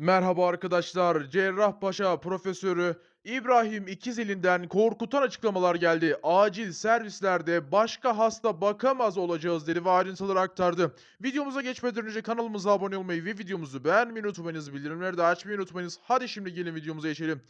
Merhaba arkadaşlar. Cerrahpaşa Profesörü İbrahim İkizeli'nden korkutan açıklamalar geldi. Acil servislerde başka hasta bakamaz olacağız dedi ve ayrıntıları aktardı. Videomuza geçmeden önce kanalımıza abone olmayı ve videomuzu beğenmeyi unutmayınız. Bildirimleri de açmayı unutmayınız. Hadi şimdi gelin videomuza geçelim.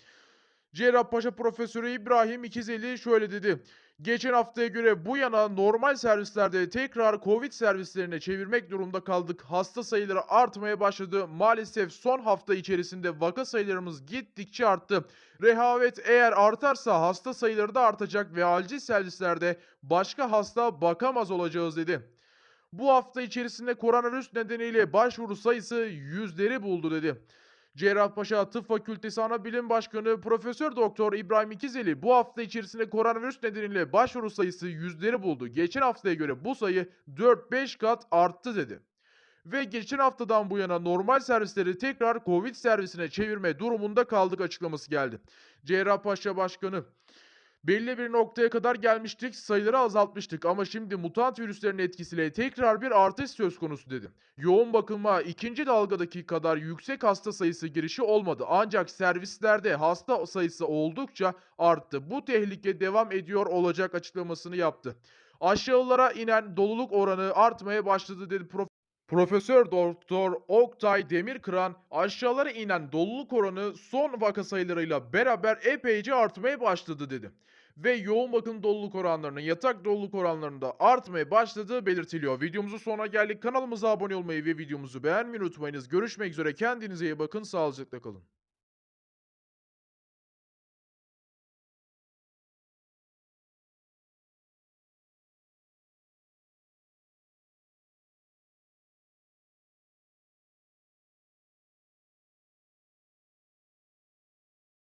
Cerrahpaşa Profesörü İbrahim İkizeli şöyle dedi. Geçen haftaya göre bu yana normal servislerde tekrar Covid servislerine çevirmek durumunda kaldık. Hasta sayıları artmaya başladı. Maalesef son hafta içerisinde vaka sayılarımız gittikçe arttı. Rehavet eğer artarsa hasta sayıları da artacak ve acil servislerde başka hasta bakamaz olacağız dedi. Bu hafta içerisinde koronavirüs nedeniyle başvuru sayısı yüzleri buldu dedi. Cerrahpaşa Tıp Fakültesi Anabilim Başkanı Profesör Doktor İbrahim İkizeli bu hafta içerisinde koronavirüs nedeniyle başvuru sayısı yüzleri buldu. Geçen haftaya göre bu sayı 4-5 kat arttı dedi. Ve geçen haftadan bu yana normal servisleri tekrar Covid servisine çevirme durumunda kaldık açıklaması geldi. Cerrahpaşa Başkanı Belli bir noktaya kadar gelmiştik, sayıları azaltmıştık ama şimdi mutant virüslerin etkisiyle tekrar bir artış söz konusu dedi. Yoğun bakıma ikinci dalgadaki kadar yüksek hasta sayısı girişi olmadı ancak servislerde hasta sayısı oldukça arttı. Bu tehlike devam ediyor olacak açıklamasını yaptı. Aşağılara inen doluluk oranı artmaya başladı dedi Prof. Profesör Doktor Oktay Demirkıran aşağılara inen doluluk oranı son vaka sayılarıyla beraber epeyce artmaya başladı dedi. Ve yoğun bakım doluluk oranlarının yatak doluluk oranlarında artmaya başladığı belirtiliyor. Videomuzun sonuna geldik. Kanalımıza abone olmayı ve videomuzu beğenmeyi unutmayınız. Görüşmek üzere. Kendinize iyi bakın. Sağlıcakla kalın.